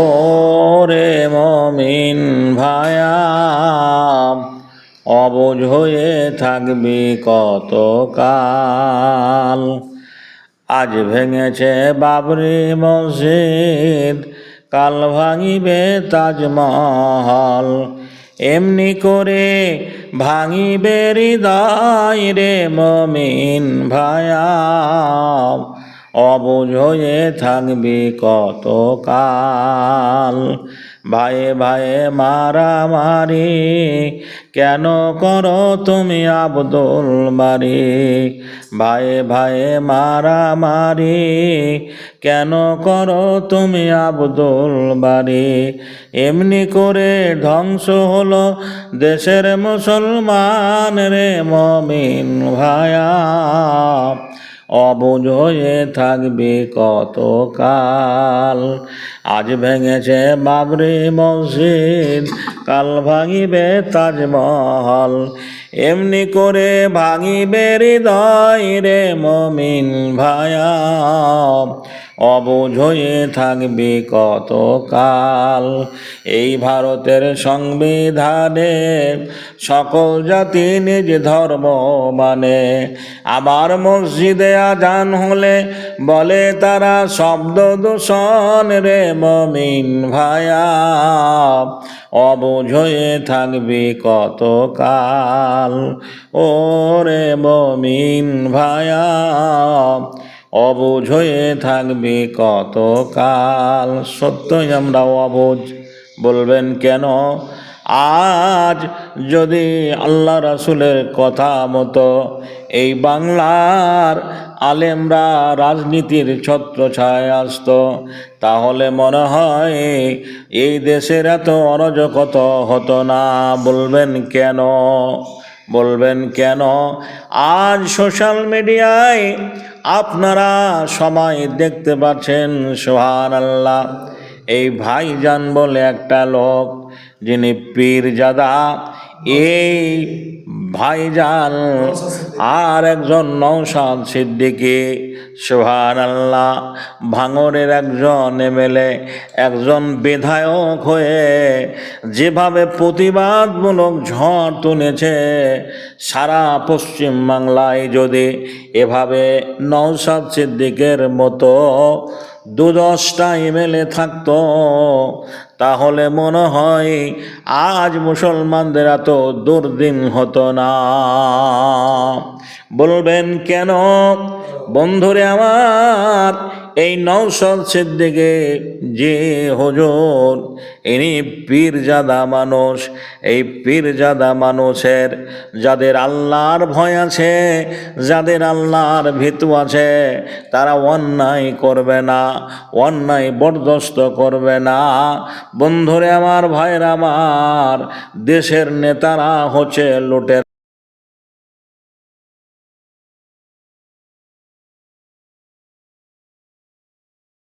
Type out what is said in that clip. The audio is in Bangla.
ও রে মমিন ভায়া অবুঝ হয়ে থাকবি কত কাল আজ ভেঙেছে বাবরি মসজিদ, কাল ভাঙিবে তাজমহল। এমনি করে ভাঙিবে হৃদয় রে মমিন ভায়া। অবুঝ হয়ে থাকবি কত কাল ভাইয়ে ভাইয়ে মারামারি কেন করো তুমি আব্দুল বাড়ি ভাইয়ে ভাইয়ে মারামারি কেন করো তুমি আব্দুল বাড়ি এমনি করে ধ্বংস হলো দেশের মুসলমান রে মমিন ভায়া। অবুঝ থাকবে কত কাল আজ ভেঙেছে বাবরি মসজিদ, কাল ভাঙিবে তাজমহল। এমনি করে ভাঙিবে হৃদয় রে মমিন ভায়া। অবুঝ হয়ে থাকবে কত কাল এই ভারতের সংবিধানে সকল জাতি নিজ ধর্ম মানে। আবার মসজিদে আজান হলে বলে তারা শব্দ দূষণ রে মমিন ভায়া। অবুঝ হয়ে থাকবে কত কাল ও রে মমিন ভায়া। অবুঝ হয়ে থাকবে কতকাল? সত্যই আমরা অবুঝ। বলবেন কেন? আজ যদি আল্লাহ রাসুলের কথা মতো এই বাংলার আলেমরা রাজনীতির ছত্র ছায় আসত, তাহলে মনে হয় এই দেশের এত অরাজকত হতো না। বলবেন কেন? বলবেন কেন? আজ সোশ্যাল মিডিয়ায় আপনারা সময় দেখতে পাচ্ছেন সোহান আল্লাহ এই ভাইজান বলে একটা লোক, যিনি পীরজাদা, এই ভাইজান, আর একজন নৌসাদ সিদ্দিকি সোহান আল্লাহ ভাঙরের একজন এমএলএ, একজন বিধায়ক হয়ে যেভাবে প্রতিবাদমূলক ঝড় তুলেছে, সারা পশ্চিম বাংলায় যদি এভাবে নৌসাদ সিদ্দিকের মতো দু দশটা এমএলএ থাকতো। তাহলে মনে হয় আজ মুসলমানদের এত দুর্দিন হতো না। বলবেন কেন? বন্ধুরে আমার এই নৌসদ সিদ্দিকে, যে হজুর, ইনি পীরজাদা মানুষ। এই পীরজাদা মানুষের, যাদের আল্লাহর ভয় আছে, যাদের আল্লাহর ভীতু আছে, তারা অন্যায় করবে না, অন্যায় বরদস্ত করবে না। বন্ধুরে আমার ভাইরা আমার, দেশের নেতারা হচ্ছে লুটের।